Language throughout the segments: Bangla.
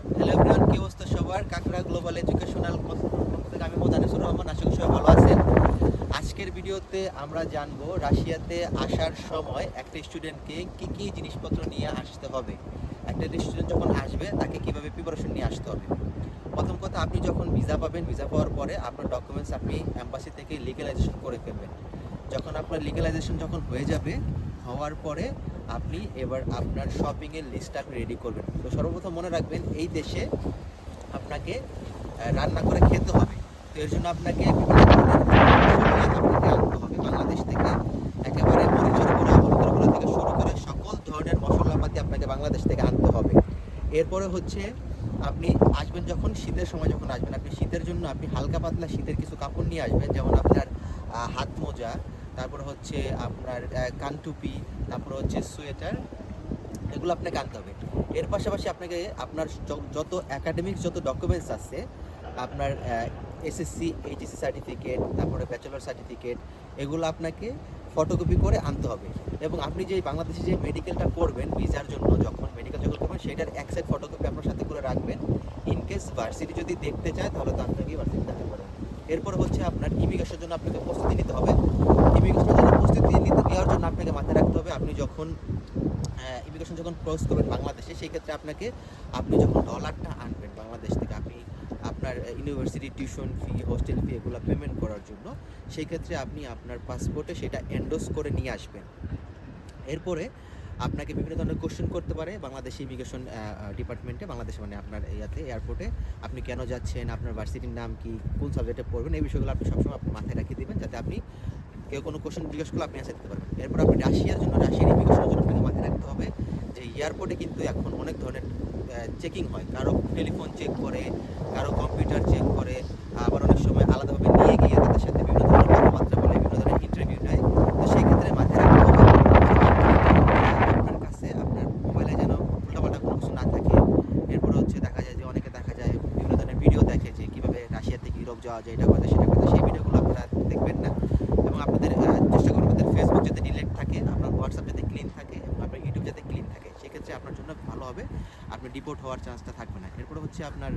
হ্যালো এভরিওয়ান, কি অবস্থা সবার? কাকড়া গ্লোবাল এডুকেশনাল থেকে আমি মোদানেসুর রহমান, আশা করি সবাই ভালো আছেন। আজকের ভিডিওতে আমরা জানব রাশিয়াতে আসার সময় একটা স্টুডেন্টকে কি কি জিনিসপত্র নিয়ে আসতে হবে। একটা স্টুডেন্ট যখন আসবে, তাকে কীভাবে প্রিপারেশন নিয়ে আসতে হবে। প্রথম কথা, আপনি যখন ভিসা পাবেন ভিসা পাওয়ার পরে আপনার ডকুমেন্টস আপনি অ্যাম্বাসি থেকে লিগেলাইজেশন করে ফেলবেন। যখন আপনার লিগেলাইজেশন যখন হয়ে যাবে, হওয়ার পরে আপনি এবার আপনার শপিংয়ের লিস্টটা আপনি রেডি করবেন। তো সর্বপ্রথম মনে রাখবেন, এই দেশে আপনাকে রান্না করে খেতে হবে। তো এর জন্য আপনাকে আপনাকে আনতে হবে। বাংলাদেশ থেকে একেবারে থেকে শুরু করে সকল ধরনের মশলাপাতি আপনাকে বাংলাদেশ থেকে আনতে হবে। এরপরে হচ্ছে, আপনি আসবেন যখন শীতের সময় যখন আসবেন, আপনি শীতের জন্য আপনি হালকা পাতলা শীতের কিছু কাপড় নিয়ে আসবেন, যেমন আপনার হাত মোজা তারপর হচ্ছে আপনার কানটুপি, তারপর হচ্ছে সোয়েটার, এগুলো আপনাকে আনতে হবে। এর পাশাপাশি আপনাকে, আপনার যত একাডেমিক যত ডকুমেন্টস আছে, আপনার এসএসসি এইচএসসি সার্টিফিকেট তারপরে ব্যাচেলর সার্টিফিকেট এগুলো আপনাকে ফটোকপি করে আনতে হবে। এবং আপনি যে বাংলাদেশে যে মেডিকেলটা করবেন ভিসার জন্য, যখন মেডিকেল যখন করবেন, সেটার এক সাইড ফটোকপি আপনার সাথে করে রাখবেন। ইন কেস ভার্সিটি যদি দেখতে চায়, তাহলে তো আপনাকে ভার্সিটি দেখতে পারেন এরপর হচ্ছে আপনার ইমিগ্রেশনের জন্য আপনাকে প্রস্তুতি নিতে হবে ইমিগ্রেশনের জন্য প্রস্তুতি নিতে নেওয়ার জন্য আপনাকে মাথায় রাখতে হবে আপনি যখন ইমিগ্রেশন যখন ক্রস করবেন বাংলাদেশে সেই ক্ষেত্রে আপনাকে, আপনি যখন ডলারটা আনবেন বাংলাদেশ থেকে, আপনি আপনার university tuition fee hostel fee এগুলো পেমেন্ট করার জন্য সেই ক্ষেত্রে আপনি আপনার পাসপোর্টে সেটা এন্ডোস করে নিয়ে আসবেন। এরপরে আপনাকে বিভিন্ন ধরনের কোশ্চেন করতে পারে বাংলাদেশ ইমিগ্রেশন ডিপার্টমেন্টে বাংলাদেশ মানে আপনার ইয়াতে এয়ারপোর্টে আপনি কেন যাচ্ছেন, আপনার ভার্সিটির নাম কি, কোন সাবজেক্টে পড়বেন, এই বিষয়গুলো আপনি সবসময় আপনার মাথায় রাখিয়ে দেবেন, যাতে আপনি কেউ কোনো কোশ্চেন জিজ্ঞেস করলে আপনি অ্যান্সার দিতে পারবেন। এরপর আপনি রাশিয়ার জন্য, রাশিয়ার ইমিগ্রেশনের জন্য আপনাকে মাথায় রাখতে হবে যে এয়ারপোর্টে কিন্তু এখন অনেক ধরনের চেকিং হয়। কারও টেলিফোন চেক করে, কারও কম্পিউটার চেক করে, আবার অনেক সময় আলাদাভাবে নিয়ে গিয়ে তাদের সাথে বিভিন্ন ধরনের কথাবার্তা বলে, বিভিন্ন ধরনের ইন্টারভিউ নেয়। তো সেই ক্ষেত্রে মাথায় রাখতে হবে আপনার কাছে আপনার মোবাইলে যেন উল্টাপাল্টা কোনো কিছু না থাকে। এরপরে হচ্ছে দেখা যায় যে অনেকে দেখা যায় বিভিন্ন ধরনের ভিডিও দেখে যে কীভাবে রাশিয়া থেকে ইউরোপ যাওয়া যায়, এটা কথা সেটা কথা সেই ভিডিওগুলো আপনারা দেখবেন না এবং আপনাদের আহ, চেষ্টা করবেন আপনাদের ফেসবুক যাতে ডিলেট থাকে আপনার হোয়াটসঅ্যাপ যাতে ক্লিন থাকে এবং আপনার ইউটিউব যাতে ক্লিন থাকে সেক্ষেত্রে আপনার জন্য ভালো হবে ডিপোর্ট হওয়ার চান্সটা থাকবে না। এরপরে হচ্ছে আপনার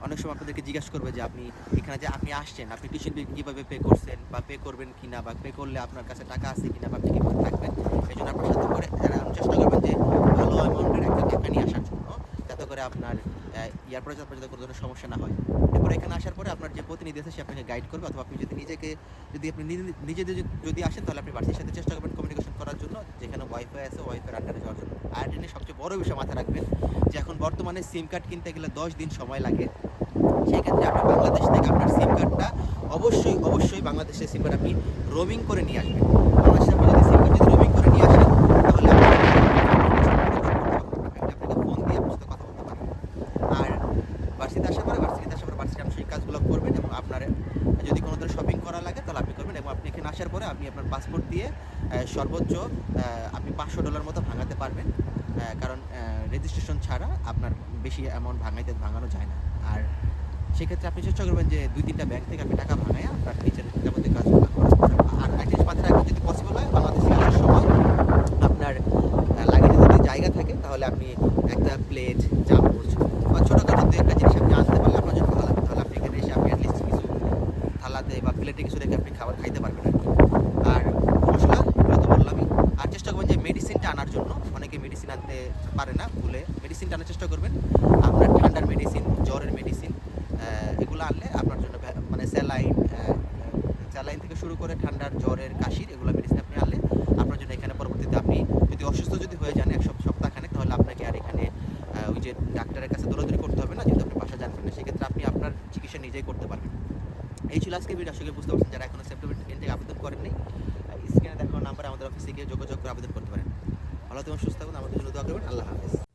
অনেক সময় আপনাদেরকে জিজ্ঞাসা করবে যে আপনি এখানে যে আপনি আসছেন, আপনি টিউশন ফি কীভাবে পে করছেন বা পে করবেন কিনা বা পে করলে আপনার কাছে টাকা আছে কিনা বা আপনি কীভাবে থাকবেন, এই জন্য আপনার সাথে করে চেষ্টা করবেন যে ভালো অ্যামাউন্টের একটা টাকা নিয়ে আসার জন্য, যাতে করে আপনার এয়ারপোর্টে যাতে যাতে কোনো ধরনের সমস্যা না হয়। এরপরে এখানে আসার পরে আপনার যে প্রতিনিধি আছে সে আপনাকে গাইড করবে, অথবা আপনি যদি নিজেকে, যদি আপনি নিজে- যদি- আসেন তাহলে আপনি বাড়ির সাথে চেষ্টা করবেন কমিউনিকেশন করার জন্য, যেখানে ওয়াইফাই আছে ওয়াইফাই আন্ডারে যাওয়ার জন্য। আর বড় বিষয় মাথায় রাখবেন যে এখন বর্তমানে সিম কার্ড কিনতে গেলে দশ দিন সময় লাগে। সেই ক্ষেত্রে আপনি বাংলাদেশ থেকে আপনার সিম কার্ডটা অবশ্যই অবশ্যই বাংলাদেশের সিম কার্ড আপনি রোমিং করে নিয়ে আসবেন। বাংলাদেশে আপনি যদি সিম কার্ড যদি রোমিং করে নিয়ে আসেন, তাহলে আপনাকে ফোন দিয়ে আপনার সাথে কথা বলতে পারবেন আর ভার্সিটিতে আসার পরে ভার্সিটিতে আসার পরে ভার্সিটি আপনি সেই কাজগুলো করবেন এবং আপনার, যদি কোনো ধরনের শপিং করা লাগে, তাহলে আপনি করবেন এবং আপনি এখানে আসার পরে আপনি আপনার পাসপোর্ট দিয়ে সর্বোচ্চ আপনি পাঁচশো ডলার মতো ভাঙাতে পারবেন। কারণ রেজিস্ট্রেশন ছাড়া আপনার বেশি অ্যামাউন্ট ভাঙাইতে, ভাঙানো যায় না। আর সেক্ষেত্রে আপনি চেষ্টা করবেন যে দুই তিনটা ব্যাংক থেকে আপনি টাকা ভাঙায় আপনার খরচ করতে পারবেন। আর একটা মাথায় রাখবেন যদি পসিবল হয়, বাংলাদেশে আসার সময় আপনার লাগেজে যদি জায়গা থাকে, তাহলে আপনি একটা প্লেট চামচ বা ছোটোখাটো দু একটা জিনিস আপনি আনতে পারলে আপনার জন্য ভালো লাগবে। তাহলে আপনি এখানে এসে আপনি অ্যাটলিস্ট কিছু থালাতে বা প্লেটে কিছু রেখে আপনি খাবার খাইতে পারবেন আর কি। আর মশলা বললামই। আর চেষ্টা করবেন যে মেডিসিনটা আনার জন্য। অনেকে মেডিসিন আনতে পারে না, ভুলে। মেডিসিনটা আনার চেষ্টা করবেন। আপনার ঠান্ডার মেডিসিন জ্বরের মেডিসিন এগুলো আনলে আপনার জন্য মানে স্যালাইন স্যালাইন থেকে শুরু করে ঠান্ডার, জ্বরের, কাশির, এগুলো মেডিসিন আপনি আনলে আপনার জন্য এখানে পরবর্তীতে আপনি যদি অসুস্থ যদি হয়ে যান এক সপ- সপ্তাহখানেক, তাহলে আপনাকে আর এখানে ওই যে ডাক্তারের কাছে দৌড়াদৌড়ি করতে হবে না, যেহেতু আপনি বাসা জানবেন না। সেক্ষেত্রে আপনি আপনার চিকিৎসা নিজেই করতে পারবেন। এই ছিল আজকে ভিডিও আসলে বুঝতে পারছেন যারা এখনও সেপ্টেম্বর থেকে আবেদন করেননি আমাদের অফিসে গিয়ে যোগাযোগ করে আবেদন করতে পারেন। ভালো থাকুন, সুস্থ থাকুন, আমাদের জন্য দোয়া করবেন। আল্লাহ হাফেজ।